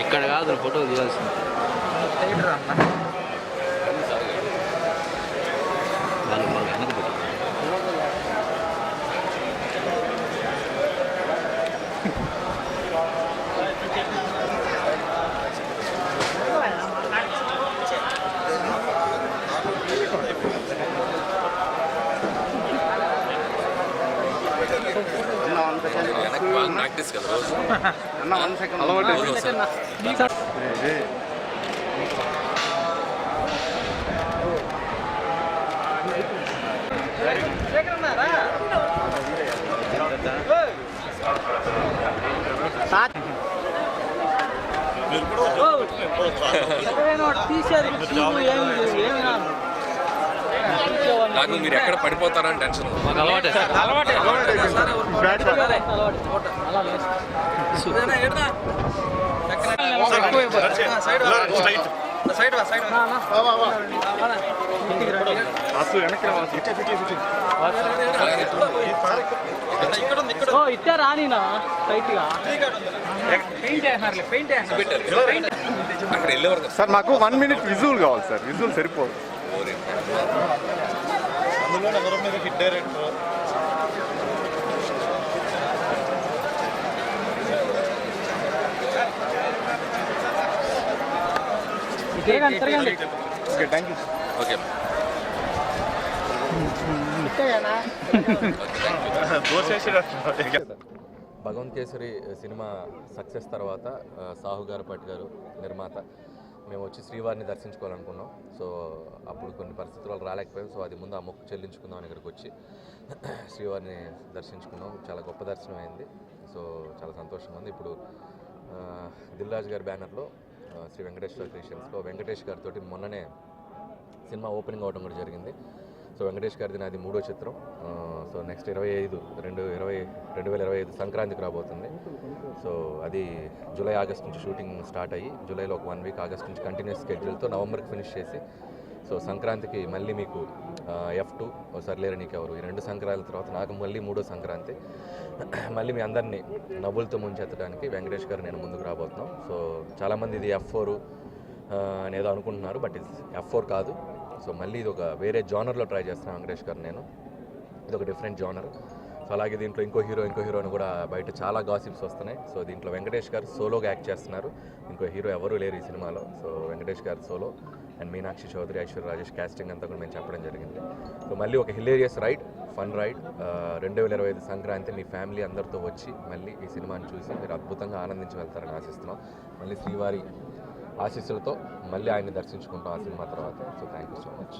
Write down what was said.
ఇక్కడ కాదు ఫోటో తీయాల్సింది వాళ్ళు వాళ్ళు వెనక వెనక్కి బాగా ప్రాక్టీస్ కదా రోజు అన్న వన్ సెకండ్ అలవాటు నాకు మీరు ఎక్కడ పడిపోతారని టెన్షన్ మాకు అలవాటే సార్. రానినా మాకు వన్ మినిట్ విజువల్ కావాలి సార్. విజువల్ సరిపోదు. ఎవరి మీద hit director okay thank you okay. Bhagavanth Kesari cinema success తర్వాత సాహు గారపాటి గారు నిర్మాత. మేము వచ్చి శ్రీవారిని దర్శించుకోవాలనుకున్నాం. సో అప్పుడు కొన్ని పరిస్థితుల వల్ల రాలేకపోయాం సో అది ముందు ఆ మొక్కు చెల్లించుకుందాం అని ఇక్కడికి వచ్చి శ్రీవారిని దర్శించుకున్నాం. చాలా గొప్ప దర్శనం అయింది. సో చాలా సంతోషంగా ఉంది. ఇప్పుడు దిల్రాజ్ దిల్ రాజు గారి బ్యానర్లో శ్రీ వెంకటేశ్వర క్రియేషన్స్లో వెంకటేష్ గారితో మొన్ననే సినిమా ఓపెనింగ్ అవడం కూడా జరిగింది. సో వెంకటేష్ గారిది నాది మూడో చిత్రం. సో నెక్స్ట్ ఇరవై ఐదు రెండు ఇరవై రెండు వేల ఇరవై ఐదు సంక్రాంతికి రాబోతుంది. సో అది జూలై ఆగస్ట్ నుంచి షూటింగ్ స్టార్ట్ అయ్యి జూలైలో ఒక వన్ వీక్ ఆగస్ట్ నుంచి కంటిన్యూస్ స్కెడ్యూల్తో నవంబర్కి ఫినిష్ చేసి సో సంక్రాంతికి మళ్ళీ మీకు ఎఫ్ టూ సర్లేరు నీకెవరు. ఈ రెండు సంక్రాంతి తర్వాత నాకు మళ్ళీ మూడో సంక్రాంతి. మళ్ళీ మీ అందరినీ నవ్వులతో ముంచెత్తడానికి వెంకటేష్ గారు నేను ముందుకు రాబోతున్నాం. సో చాలామంది ఇది ఎఫ్ ఫోర్ అనేదో అనుకుంటున్నారు బట్ ఇది ఎఫ్ ఫోర్ కాదు. సో మళ్ళీ ఇది ఒక వేరే జానర్లో ట్రై చేస్తాను వెంకటేష్ గారు నేను. ఇది ఒక డిఫరెంట్ జానర్. సో అలాగే దీంట్లో ఇంకో హీరో ఇంకో హీరోని కూడా బయట చాలా గాసిప్స్ వస్తున్నాయి. సో దీంట్లో వెంకటేష్ గారు సోలోగా యాక్ట్ చేస్తున్నారు. ఇంకో హీరో ఎవరూ లేరు ఈ సినిమాలో. సో వెంకటేష్ గారు solo. And Meenakshi Chaudhary Aishwarya Rajesh casting అంతా కూడా మేము చెప్పడం జరిగింది. సో మళ్ళీ ఒక హిలేరియస్ రైడ్ ఫన్ రైడ్ రెండు వేల ఇరవై ఐదు సంక్రాంతి మీ ఫ్యామిలీ అందరితో వచ్చి మళ్ళీ ఈ సినిమాని చూసి మీరు అద్భుతంగా ఆనందించి వెళ్తారని ఆశిస్తున్నాం. మళ్ళీ శ్రీవారి ఆశీస్సులతో మళ్ళీ ఆయన్ని దర్శించుకుంటాం ఆ సినిమా తర్వాత. So thank you so much